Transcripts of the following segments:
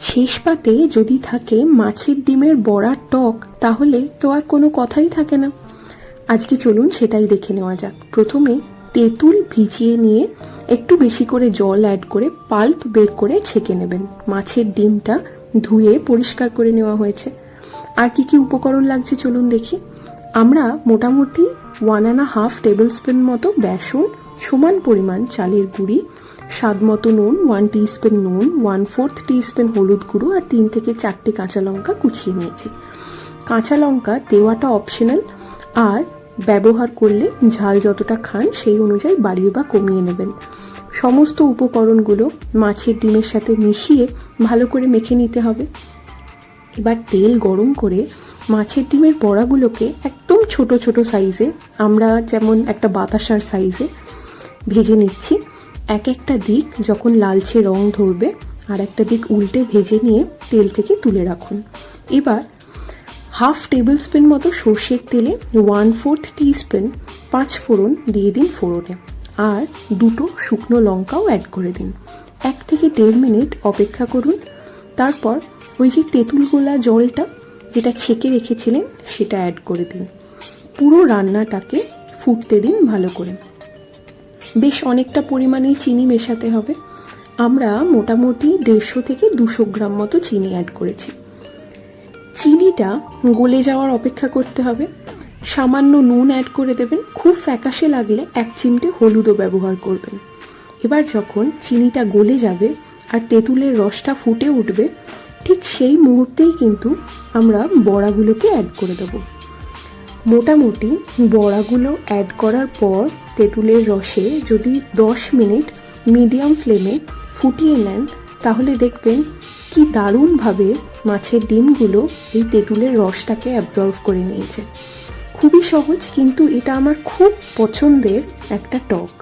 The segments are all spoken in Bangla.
শেষ পাতে যদি থাকে মাছের ডিমের বড়ার টক, তাহলে তো আর কোনো কথাই থাকে না। আজকে চলুন সেটাই দেখে নেওয়া যাক। প্রথমে তেঁতুল ভিজিয়ে নিয়ে একটু বেশি করে জল অ্যাড করে পাল্প বের করে ছেঁকে নেবেন। মাছের ডিমটা ধুয়ে পরিষ্কার করে নেওয়া হয়েছে। আর কি কি উপকরণ লাগছে চলুন দেখি। আমরা মোটামুটি one and half tablespoon মতো বেসন, সমান পরিমাণ চালের গুঁড়ি স্বাদ মতো নুন ওয়ান টিস্পুন নুন ওয়ান ফোর্থ টিস্পুন হলুদ গুঁড়ো আর তিন থেকে চারটে কাঁচা লঙ্কা কুচিয়ে নিয়েছি। কাঁচা লঙ্কা দেওয়াটা অপশনাল আর ব্যবহার করলে ঝাল যতটা খান সেই অনুযায়ী বাড়িয়ে বা কমিয়ে নেবেন। সমস্ত উপকরণগুলো মাছের ডিমের সাথে মিশিয়ে ভালো করে মেখে নিতে হবে। এবার তেল গরম করে মাছের ডিমের বড়াগুলোকে একদম ছোট ছোট সাইজে আমরা যেমন একটা বাতাসার সাইজে ভেজে নিচ্ছি। এক একটা দিক যখন লালচে রং ধরবে আর একটা দিক উল্টে ভেজে নিয়ে তেল থেকে তুলে রাখুন। এবার হাফ টেবিল স্পুন মতো সর্ষের তেলে ওয়ান ফোর্থ টিস্পুন পাঁচ ফোড়ন দিয়ে দিন ফোড়নে আর দুটো শুকনো লঙ্কাও অ্যাড করে দিন। এক থেকে দেড় মিনিট অপেক্ষা করুন। তারপর ওই যে তেঁতুল গোলা জলটা যেটা ছেঁকে রেখেছিলেন সেটা অ্যাড করে দিন। পুরো রান্নাটাকে ফুটতে দিন ভালো করে। বেশ অনেকটা পরিমাণেই চিনি মেশাতে হবে। আমরা মোটামুটি দেড়শো থেকে দুশো গ্রাম মতো চিনি অ্যাড করেছি। চিনিটা গলে যাওয়ার অপেক্ষা করতে হবে। সামান্য নুন অ্যাড করে দেবেন। খুব ফ্যাকাশে লাগলে এক চিমটে হলুদও ব্যবহার করবেন। এবার যখন চিনিটা গলে যাবে আর তেঁতুলের রসটা ফুটে উঠবে, ঠিক সেই মুহূর্তেই কিন্তু আমরা বড়াগুলোকে অ্যাড করে দেবো। মোটামুটি বড়াগুলো অ্যাড করার পর তেঁতুলের রসে যদি দশ মিনিট মিডিয়াম ফ্লেমে ফুটিয়ে নেন, তাহলে দেখবেন কি দারুণভাবে মাছের ডিমগুলো এই তেঁতুলের রসটাকে অ্যাবজর্ভ করে নিয়েছে। খুবই সহজ, কিন্তু এটা আমার খুব পছন্দের একটা টক।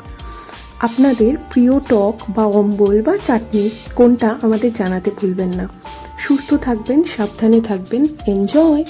আপনাদের প্রিয় টক বা অম্বল বা চাটনি কোনটা আমাদের জানাতে ভুলবেন না। সুস্থ থাকবেন, সাবধানে থাকবেন এনজয়